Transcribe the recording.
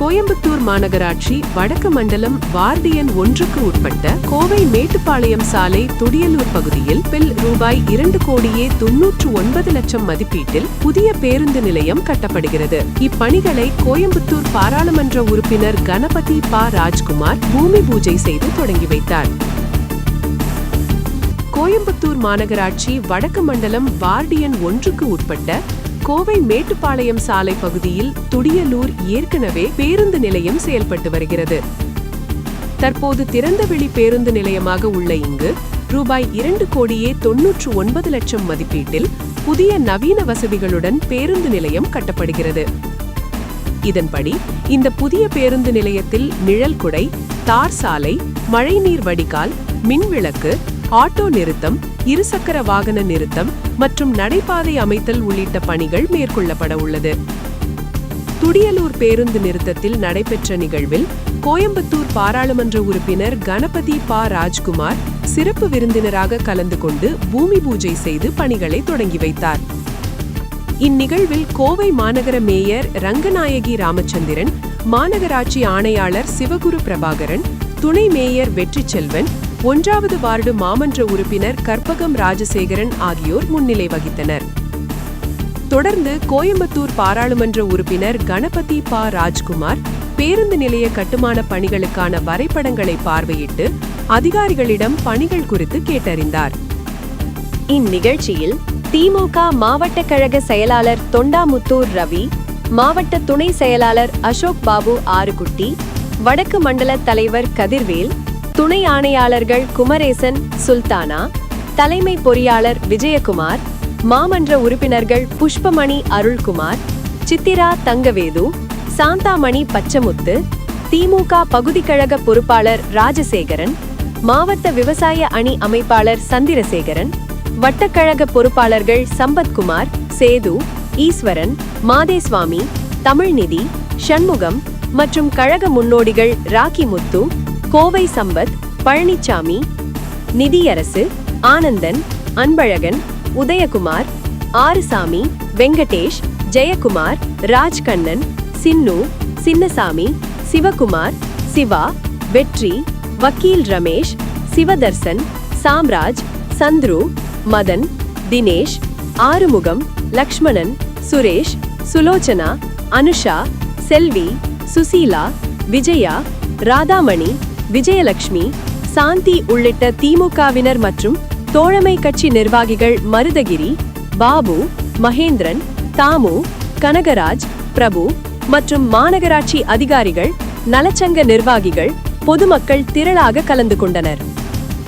கோயம்புத்தூர் மாநகராட்சி வடக்கு மண்டலம் வார்டியன் ஒன்றுக்கு உட்பட்ட கோவை மேட்டுப்பாளையம் சாலை துடியலூர் பகுதியில் பில் ரூபாய் இரண்டு கோடியே தொன்னூற்று ஒன்பது லட்சம் மதிப்பீட்டில் புதிய பேருந்து நிலையம் கட்டப்படுகிறது. இப்பணிகளை கோயம்புத்தூர் பாராளுமன்ற உறுப்பினர் கணபதி பா. ராஜ்குமார் பூமி பூஜை செய்து தொடங்கி வைத்தார். கோயம்புத்தூர் மாநகராட்சி வடக்கு மண்டலம் வார்டியன் ஒன்றுக்கு உட்பட்ட கோவை மேட்டுப்பாளையம் சாலை பகுதியில் துடியலூர் ஏற்கனவே பேருந்து நிலையம் செயல்பட்டு வருகிறது. தற்போது திறந்தவெளி பேருந்து நிலையமாக உள்ள இங்கு ரூபாய் இரண்டு கோடியே தொன்னூற்று ஒன்பது லட்சம் மதிப்பீட்டில் புதிய நவீன வசதிகளுடன் பேருந்து நிலையம் கட்டப்படுகிறது. இதன்படி இந்த புதிய பேருந்து நிலையத்தில் நிழல் குடை தார் சாலை மழைநீர் வடிகால் மின்விளக்கு ஆட்டோ நிறுத்தம் இருசக்கர வாகன நிறுத்தம் மற்றும் நடைபாதை அமைத்தல் உள்ளிட்ட பணிகள் மேற்கொள்ளப்பட உள்ளது. துடியலூர் பேருந்து நிறுத்தத்தில் நடைபெற்ற நிகழ்வில் கோயம்புத்தூர் பாராளுமன்ற உறுப்பினர் கணபதி பா. ராஜ்குமார் சிறப்பு விருந்தினராக கலந்து கொண்டு பூமி பூஜை செய்து பணிகளை தொடங்கி வைத்தார். இந்நிகழ்வில் கோவை மாநகர மேயர் ரங்கநாயகி ராமச்சந்திரன் மாநகராட்சி ஆணையாளர் சிவகுரு பிரபாகரன் துணை மேயர் வெற்றி செல்வன் ஒன்றாவது வார்டு மாமன்ற உறுப்பினர் கற்பகம் ராஜசேகரன் ஆகியோர் முன்னிலை வகித்தனர். தொடர்ந்து கோயம்புத்தூர் பாராளுமன்ற உறுப்பினர் கணபதி பா. ராஜ்குமார் பேருந்து நிலைய கட்டுமான பணிகளுக்கான வரைபடங்களை பார்வையிட்டு அதிகாரிகளிடம் பணிகள் குறித்து கேட்டறிந்தார். இந்நிகழ்ச்சியில் திமுக மாவட்ட கழக செயலாளர் தொண்டாமுத்தூர் ரவி மாவட்ட துணை செயலாளர் அசோக் பாபு ஆறுகுட்டி வடக்கு மண்டல தலைவர் கதிர்வேல் துணை ஆணையாளர்கள் குமரேசன் சுல்தானா தலைமை பொறியாளர் விஜயகுமார் மாமன்ற உறுப்பினர்கள் புஷ்பமணி அருள்குமார் சித்திரா தங்கவேது சாந்தாமணி பச்சமுத்து திமுக பகுதிக்கழக பொறுப்பாளர் ராஜசேகரன் மாவட்ட விவசாய அணி அமைப்பாளர் சந்திரசேகரன் வட்டக்கழக பொறுப்பாளர்கள் சம்பத்குமார் சேது ஈஸ்வரன் மாதேஸ்வாமி தமிழ்நிதி சண்முகம் மற்றும் கழக முன்னோடிகள் ராக்கி முத்து கோவை சம்பத் பழனிச்சாமி நிதியரசு ஆனந்தன் அன்பழகன் உதயகுமார் ஆறுசாமி வெங்கடேஷ் ஜெயக்குமார் ராஜ்கண்ணன் சின்னு சின்னசாமி சிவகுமார் சிவா வெற்றி வக்கீல் ரமேஷ் சிவதர்சன் சாம்ராஜ் சந்துரு மதன் தினேஷ் ஆறுமுகம் லக்ஷ்மணன் சுரேஷ் சுலோச்சனா அனுஷா செல்வி சுசீலா விஜயா ராதாமணி விஜயலட்சுமி சாந்தி உள்ளிட்ட திமுகவினர் மற்றும் தோழமை கட்சி நிர்வாகிகள் மருதகிரி பாபு மகேந்திரன் தாமு கனகராஜ் பிரபு மற்றும் மாநகராட்சி அதிகாரிகள் நலச்சங்க நிர்வாகிகள் பொதுமக்கள் திரளாக கலந்து கொண்டனர்.